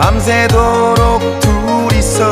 밤새도록